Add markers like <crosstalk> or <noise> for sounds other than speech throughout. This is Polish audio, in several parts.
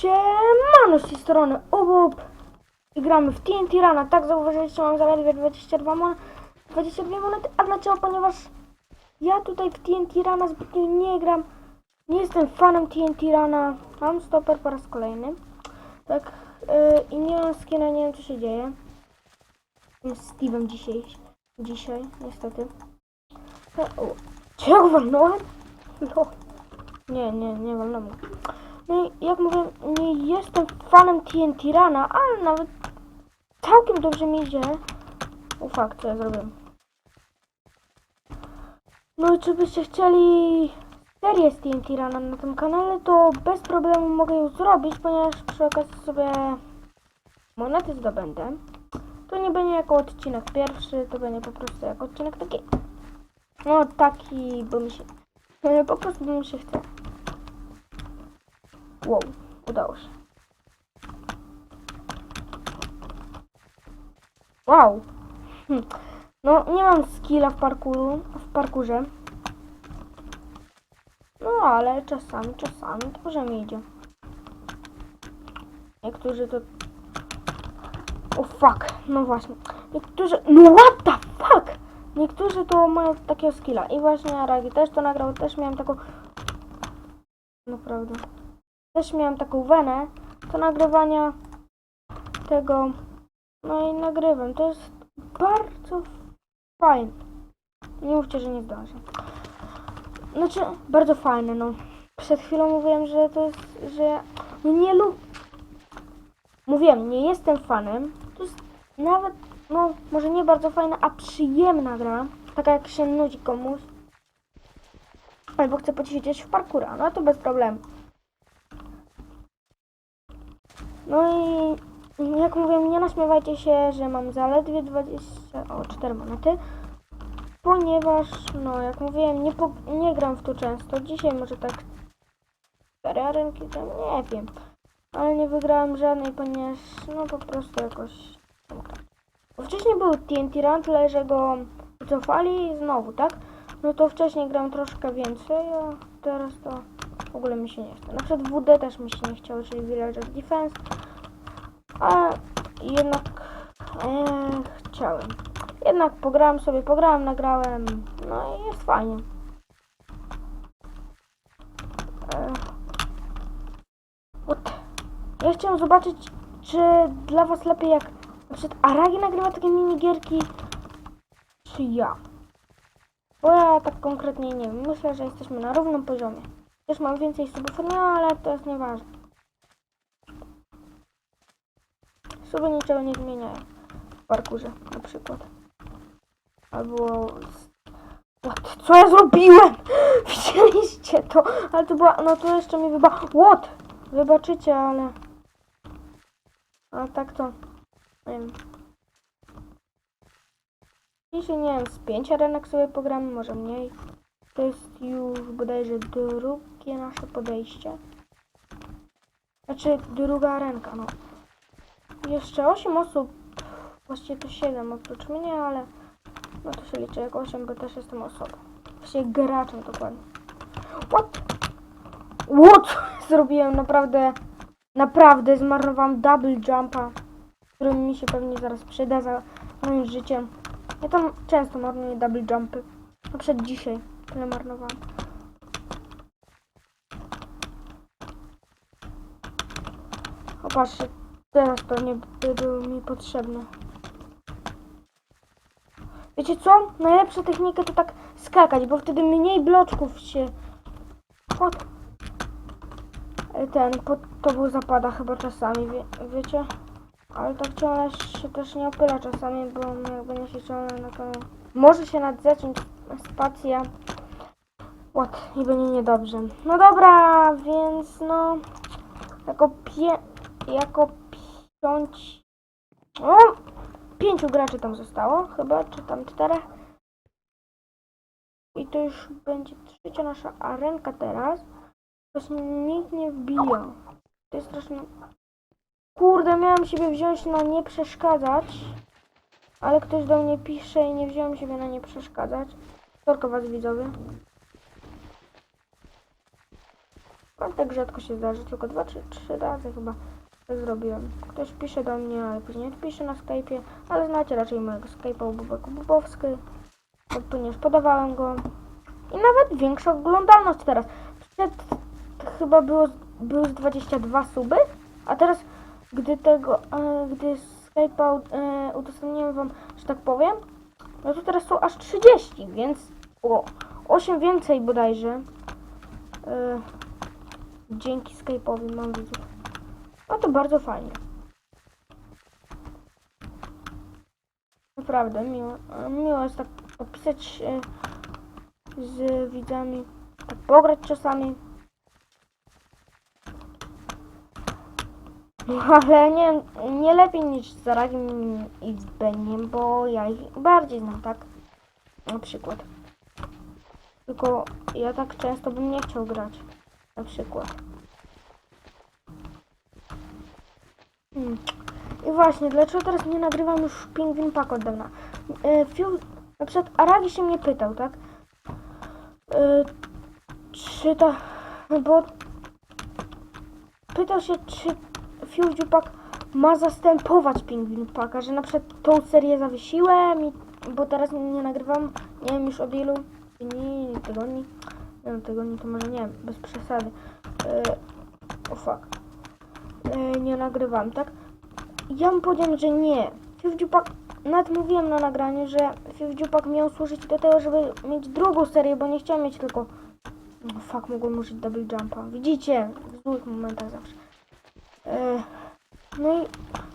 Siemano z tej strony Ubub i gramy w TNT Rana. Tak zauważyliście, mam zaledwie 22 mon 22 monety. A dlaczego? Ponieważ ja tutaj w TNT Rana zbytnio nie gram. Nie jestem fanem TNT Rana. Mam stoper po raz kolejny. Tak. Yy, I nie mam skina, nie wiem co się dzieje. Z Steve'em dzisiaj. Dzisiaj, niestety. E, o, Czy ja go walnąłem? <laughs> No. Nie, nie, nie walnąłem. No jak mówię, nie jestem fanem TNT Rana, ale nawet całkiem dobrze mi idzie. O fakt, co ja zrobiłem. No i czy byście chcieli serię z TNT Rana na tym kanale, to bez problemu mogę ją zrobić, ponieważ przy okazji sobie monety zdobędę. To nie będzie jako odcinek pierwszy, to będzie po prostu jako odcinek taki. No taki, bo mi się. Po prostu mi się chce. Wow, udało się. Wow. Hm. No, nie mam skilla w parkouru, w parkurze. No, ale czasami, czasami dobrze mi idzie. Niektórzy to... O fuck, no właśnie. Niektórzy... No what the fuck! Niektórzy to mają takiego skilla. I właśnie Aragi też to nagrał, też miałem taką... Naprawdę też miałem taką wenę do nagrywania tego. No i nagrywam. To jest bardzo fajne. Nie mówcie, że nie zdążę. Znaczy, bardzo fajne, no. Przed chwilą mówiłem, że to jest, że nie lub... Mówiłem, nie jestem fanem. To jest nawet, no, może nie bardzo fajna, a przyjemna gra. Taka jak się nudzi komuś. Albo chce poćwiczyć w parkura, no to bez problemu. No i jak mówię, nie naśmiewajcie się, że mam zaledwie 24 monety, ponieważ, no jak mówiłem, nie, po, nie gram w to często. Dzisiaj może tak 4 arenki, to nie wiem. Ale nie wygrałem żadnej, ponieważ, no po prostu jakoś... Bo wcześniej był TNT Run, tyle że go wycofali i znowu, tak? No to wcześniej gram troszkę więcej, a teraz to w ogóle mi się nie chce. Na przykład WD też mi się nie chciało, czyli Villager Defense. A jednak e, chciałem. Jednak pograłem sobie, pograłem, nagrałem. No i jest fajnie. E? Ja chciałem zobaczyć, czy dla was lepiej jak na przykład Aragi nagrywa takie minigierki, czy ja. Bo ja tak konkretnie nie wiem. Myślę, że jesteśmy na równym poziomie. Też mam więcej subów, no ale to jest nieważne. Suby niczego nie zmieniają. W parkurze na przykład. Albo... What? Co ja zrobiłem? <laughs> Widzieliście to? Ale to była... No to jeszcze mi wyba... What? Wybaczycie, ale... A tak to... Nie wiem. Dzisiaj nie wiem, z pięć arenek sobie pogramy, może mniej. To jest już bodajże drugie nasze podejście. Znaczy druga arenka, no. Jeszcze 8 osób, właściwie to 7 oprócz mnie, ale no to się liczy jak 8, bo też jestem osobą. Właściwie graczem dokładnie. What? What? <laughs> Zrobiłem naprawdę, naprawdę zmarnowałem double jumpa, który mi się pewnie zaraz przyda za moim życiem. Ja tam często marnuję double jumpy. Na przykład dzisiaj tyle marnowałem. O patrzcie, teraz pewnie by były mi potrzebne. Wiecie co? Najlepsza technika to tak skakać, bo wtedy mniej bloczków się pod... Ten, pod tobą zapada chyba czasami, wie, wiecie? Ale tak ciągle się też nie opyla czasami, bo jakby nie się ciągle na to... Może się nad zacząć spacja. I będzie niedobrze. No dobra, więc no... Jako pie... Jako piąć... O! Pięciu graczy tam zostało, chyba, czy tam czterech. I to już będzie trzecia nasza arenka teraz. Właśnie nikt nie wbija. To jest strasznie... Kurde, miałam siebie wziąć na nie przeszkadzać. Ale ktoś do mnie pisze i nie wziąłem siebie na nie przeszkadzać. Torko was widzowie. Ale tak rzadko się zdarzy, tylko dwa czy trzy razy chyba zrobiłem. Ktoś pisze do mnie, ale później odpisze na Skype'ie, ale znacie raczej mojego Skype'a Bubek Bubowski, bo ponieważ podawałem go. I nawet większa oglądalność teraz. Przed chyba było, było z 22 suby, a teraz gdy tego, e, gdy Skype'a e, udostępniłem wam, że tak powiem, no to teraz są aż 30, więc o 8 więcej bodajże. E, dzięki Skype'owi mam widzów. No to bardzo fajnie. Naprawdę miło, miło jest tak popisać e, z widzami, tak pograć czasami. No ale nie, nie lepiej niż z Zaragiem i z Beniem, bo ja ich bardziej znam, tak? Na przykład. Tylko ja tak często bym nie chciał grać. Na przykład. Hmm. I właśnie, dlaczego teraz nie nagrywam już Pingwin Pack od dawna? E, Fiu, na przykład Aragi się mnie pytał, tak? E, czy ta... Bo... Pytał się, czy Fiu Pack ma zastępować Pingwin Packa, że na przykład tą serię zawiesiłem, i, bo teraz nie nagrywam, nie wiem już od ilu dni, tygodni, nie wiem, tygodni to może nie, bez przesady. E, o fuck. E, nie nagrywam, tak? Ja mu powiedziałem, że nie. Fifdziupak, nawet mówiłem na nagraniu, że Fifdziupak miał służyć do tego, żeby mieć drugą serię, bo nie chciałem mieć tylko... No fuck, mogłem użyć double jumpa. Widzicie? W złych momentach zawsze. E, no i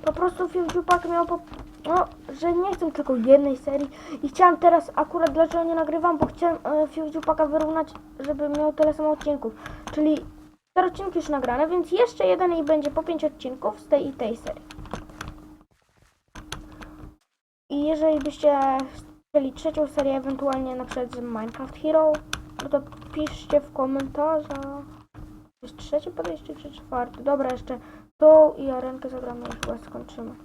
po prostu Fifdziupak miał po... No, że nie chcę tylko jednej serii i chciałem teraz akurat, dlaczego nie nagrywam, bo chciałem e, Fifdziupaka wyrównać, żeby miał tyle samo odcinków. Czyli 4 odcinki już nagrane, więc jeszcze jeden i będzie po 5 odcinków z tej i tej serii. I jeżeli byście chcieli trzecią serię, ewentualnie na przykład z Minecraft Hero, no to piszcie w komentarzach. Jest trzecie podejście czy czwarte? Dobra, jeszcze tą i arenkę zagramy i chyba skończymy.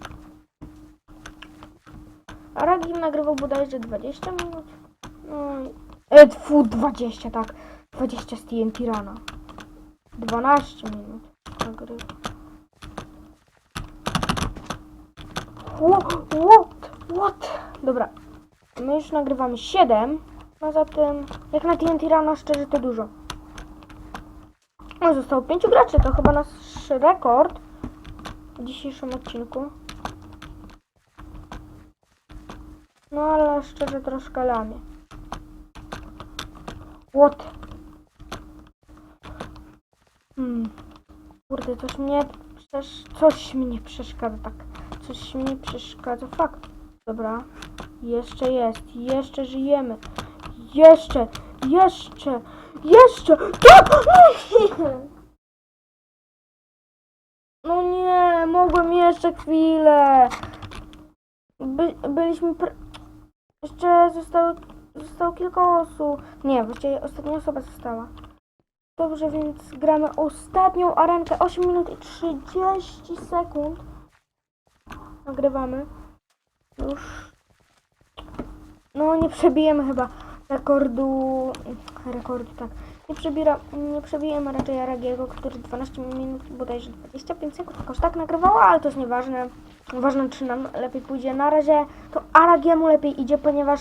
Aragi nagrywał bodajże 20 minut. No i... E, tfu, 20, tak. 20 z TNT Rana. 12 minut nagrywa. What? What? Dobra. My już nagrywamy 7. A zatem, jak na TNT Rana, szczerze to dużo. No, zostało 5 graczy, to chyba nasz rekord w dzisiejszym odcinku. No, ale szczerze troszkę lamię. What? Hmm. Kurde, coś mnie przesz... coś mnie przeszkadza, tak. Coś mnie przeszkadza. Fakt. Dobra. Jeszcze jest. Jeszcze żyjemy. Jeszcze. Jeszcze. Jeszcze. Tak! <laughs> No nie, mogłem jeszcze chwilę. By, byliśmy... Jeszcze zostało, zostało kilka osób. Nie, właściwie ostatnia osoba została. Dobrze, więc gramy ostatnią arenkę. 8 minut i 30 sekund. Nagrywamy. Już. No, nie przebijemy chyba rekordu. Rekordu, tak. Nie, przebira, nie przebijemy raczej Aragiego, który 12 minut, bodajże 25 sekund jakoś tak nagrywało, ale to jest nieważne. Ważne, czy nam lepiej pójdzie. Na razie to Aragiemu lepiej idzie, ponieważ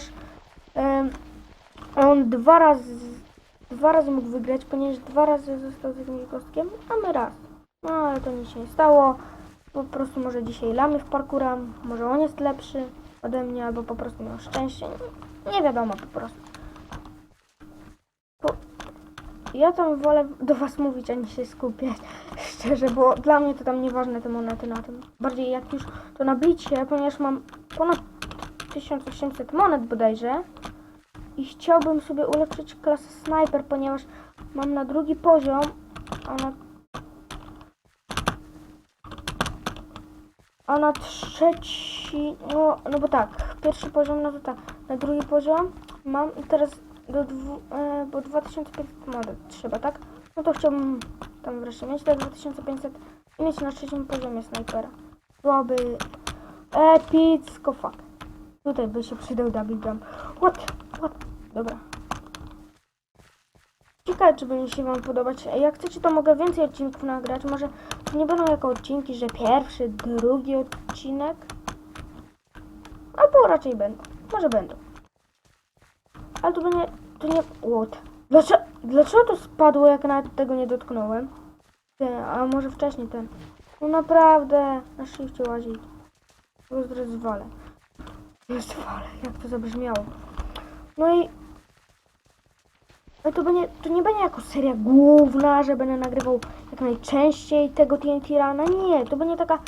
on dwa razy dwa razy mógł wygrać, ponieważ dwa razy został z jakimś gostkiem, a my raz. No ale to nic się nie stało. Po prostu może dzisiaj lamy w parkura, może on jest lepszy ode mnie, albo po prostu miał szczęście. Nie, nie wiadomo po prostu. Bo ja tam wolę do was mówić, a nie się skupiać. <laughs> Szczerze, bo dla mnie to tam nieważne te monety na tym. Bardziej jak już to nabicie, ponieważ mam ponad 1800 monet bodajże i chciałbym sobie ulepszyć klasę sniper, ponieważ mam na drugi poziom, a na, a na trzeci, no, no bo tak, pierwszy poziom, no to tak, na drugi poziom mam i teraz do dwu, e, bo 2500 monet trzeba, tak? No to chciałbym tam wreszcie mieć te 2500 i mieć na trzecim poziomie snajpera. Byłoby epicko, fuck. Tutaj by się przydał double jump. What? What? Dobra. Ciekawe, czy będzie się Wam podobać. Jak chcecie, to mogę więcej odcinków nagrać. Może nie będą jako odcinki, że pierwszy, drugi odcinek. Albo raczej będą. Może będą. Ale to będzie... To nie... What? Dlaczego, dlaczego to spadło, jak nawet tego nie dotknąłem? Ty, a może wcześniej ten... No naprawdę, na szybciej łazić. Bo zaraz. Zwalę, jak to zabrzmiało. No i... No to, będzie, to nie będzie jako seria główna, że będę nagrywał jak najczęściej tego TNT Rana. Nie, to będzie taka...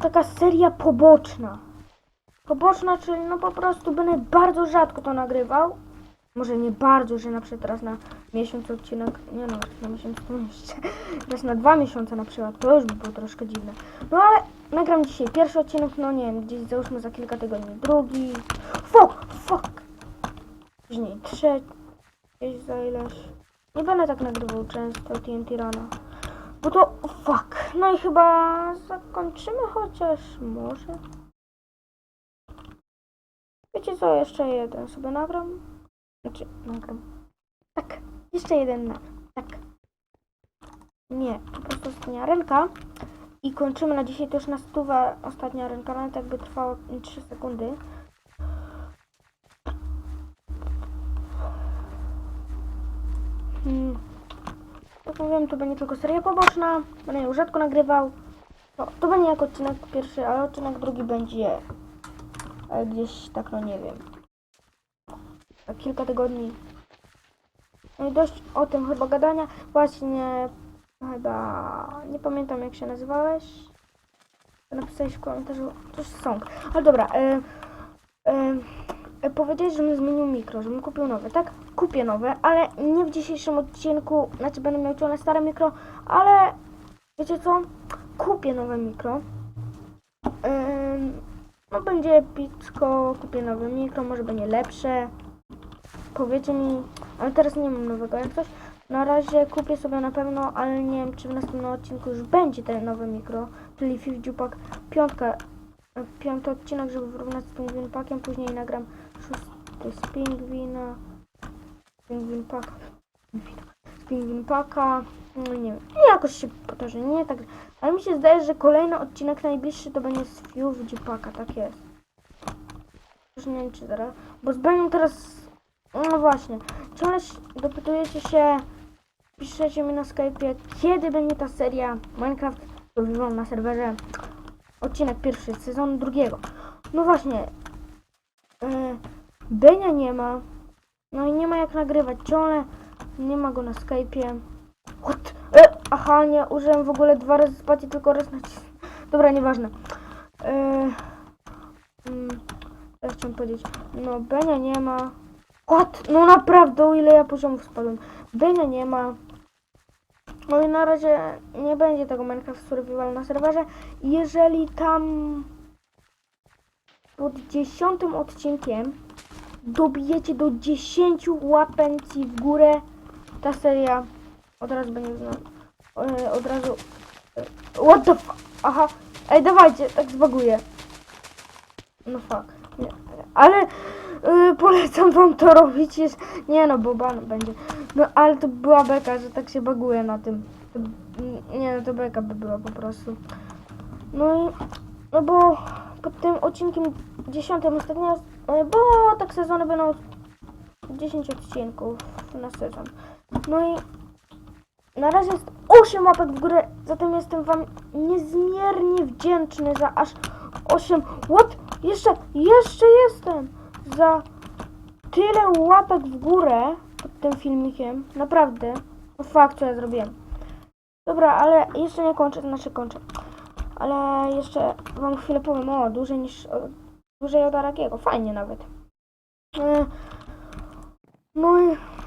Taka seria poboczna. Poboczna, czyli no po prostu będę bardzo rzadko to nagrywał. Może nie bardzo, że na przykład raz na miesiąc odcinek, nie no, na miesiąc to jeszcze, raz na dwa miesiące na przykład, to już by było troszkę dziwne. No ale nagram dzisiaj pierwszy odcinek, no nie wiem, gdzieś załóżmy za kilka tygodni drugi. Fuck, fuck. Później trzeci, gdzieś za ileś. Nie będę tak nagrywał często TNT Rana. Bo to, fuck. No i chyba zakończymy chociaż, może. Wiecie co, jeszcze jeden sobie nagram. Znaczy, nagram. Tak, jeszcze jeden nagram. Tak. Nie, po prostu ostatnia ręka. I kończymy na dzisiaj. To już na stówę ostatnia ręka. Nawet jakby trwało 3 sekundy. Hmm. Jak mówiłem, to będzie tylko seria poboczna. Będę ją rzadko nagrywał. No, to będzie jak odcinek pierwszy, ale odcinek drugi będzie e, gdzieś tak, no nie wiem. Kilka tygodni. No i dość o tym chyba gadania. Właśnie chyba nie pamiętam jak się nazywałeś. Napisałeś w komentarzu coś song. Ale dobra, e, e, powiedziałeś, żebym zmienił mikro, żebym kupił nowe, tak? Kupię nowe, ale nie w dzisiejszym odcinku, znaczy będę miał ciągle stare mikro, ale wiecie co? Kupię nowe mikro. Ym, no będzie epicko, kupię nowe mikro, może będzie lepsze. Powiecie mi, ale teraz nie mam nowego, jak coś. Na razie kupię sobie na pewno, ale nie wiem czy w następnym odcinku już będzie ten nowe mikro, czyli Fifty Pack piątka, e, piąty odcinek, żeby wyrównać z Pingwin Packiem, później nagram szósty z Pingwina, Pingwin Pack, z Pingwin Packa, no nie wiem, I jakoś się powtórzy, nie tak, ale mi się zdaje, że kolejny odcinek najbliższy to będzie z Fifty Packa, tak jest. Już nie wiem czy teraz, bo z Benią teraz, no właśnie, ciągle dopytujecie się, piszecie mi na Skype'ie, kiedy będzie ta seria Minecraft Survival na serwerze. Odcinek pierwszy, sezonu drugiego. No właśnie. E, Benia nie ma. No i nie ma jak nagrywać. Ciągle nie ma go na Skype'ie. E, aha, nie, użyłem w ogóle dwa razy spacji, tylko raz na... Dobra, nieważne. E, mm, co chciałem powiedzieć? No, Benia nie ma. What? No naprawdę, o ile ja poziomów spadłem. Benia nie ma. No i na razie nie będzie tego Minecraft Survival na serwerze. Jeżeli tam pod dziesiątym odcinkiem dobijecie do 10 łapenci w górę, ta seria od razu będzie zna, e, od razu e, what the fuck? Aha, ej dawajcie, tak zbaguję. No fuck, nie, ale e, polecam wam to robić, jest, nie no, bo ban będzie. No ale to była beka, że tak się baguje na tym. To, nie no, to beka by była po prostu. No i, no bo pod tym odcinkiem dziesiątym ostatnio, bo tak sezony będą 10 odcinków na sezon. No i na razie jest 8 łapek w górę, zatem jestem wam niezmiernie wdzięczny za aż 8, what? Jeszcze, jeszcze jestem za tyle łapek w górę pod tym filmikiem. Naprawdę. Fakt, co ja zrobiłem. Dobra, ale jeszcze nie kończę, znaczy kończę. Ale jeszcze wam chwilę powiem, o, dłużej niż, dłużej od Aragiego, fajnie nawet. E, no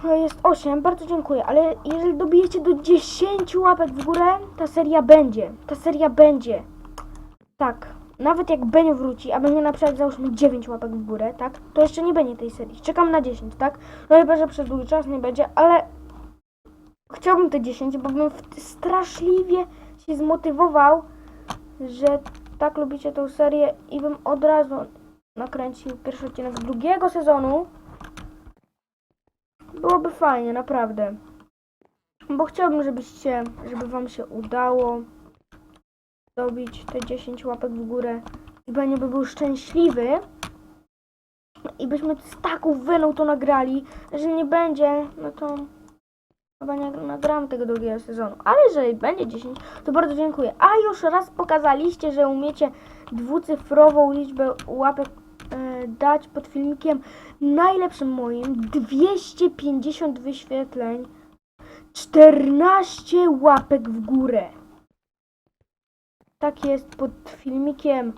e, jest 8, bardzo dziękuję, ale jeżeli dobijecie do 10 łapek w górę, ta seria będzie, ta seria będzie. Tak, nawet jak Benio wróci, a będzie na przykład załóżmy 9 łapek w górę, tak, to jeszcze nie będzie tej serii. Czekam na 10, tak? No chyba, że przez długi czas nie będzie, ale chciałbym te 10, bo bym straszliwie się zmotywował, że tak lubicie tą serię i bym od razu nakręcił pierwszy odcinek drugiego sezonu. byłoby fajnie, naprawdę. Bo chciałbym, żebyście, żeby wam się udało zdobyć te 10 łapek w górę. I Benio by był szczęśliwy. I byśmy z taką wyną to nagrali. Jeżeli nie będzie, no to chyba nie nagram tego drugiego sezonu. Ale jeżeli będzie 10, to bardzo dziękuję. A już raz pokazaliście, że umiecie dwucyfrową liczbę łapek dać pod filmikiem najlepszym moim. 250 wyświetleń. 14 łapek w górę. Tak jest pod filmikiem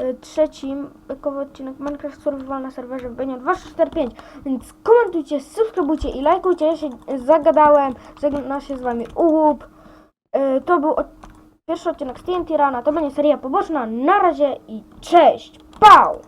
y, trzecim bekowy odcinek Minecraft Survival na serwerze Benio 245 więc komentujcie, subskrybujcie i lajkujcie, ja się zagadałem, żegna się z wami Ułup Y, to był. Pierwszy odcinek z TNT Rana, to będzie seria poboczna, na razie i cześć, pał!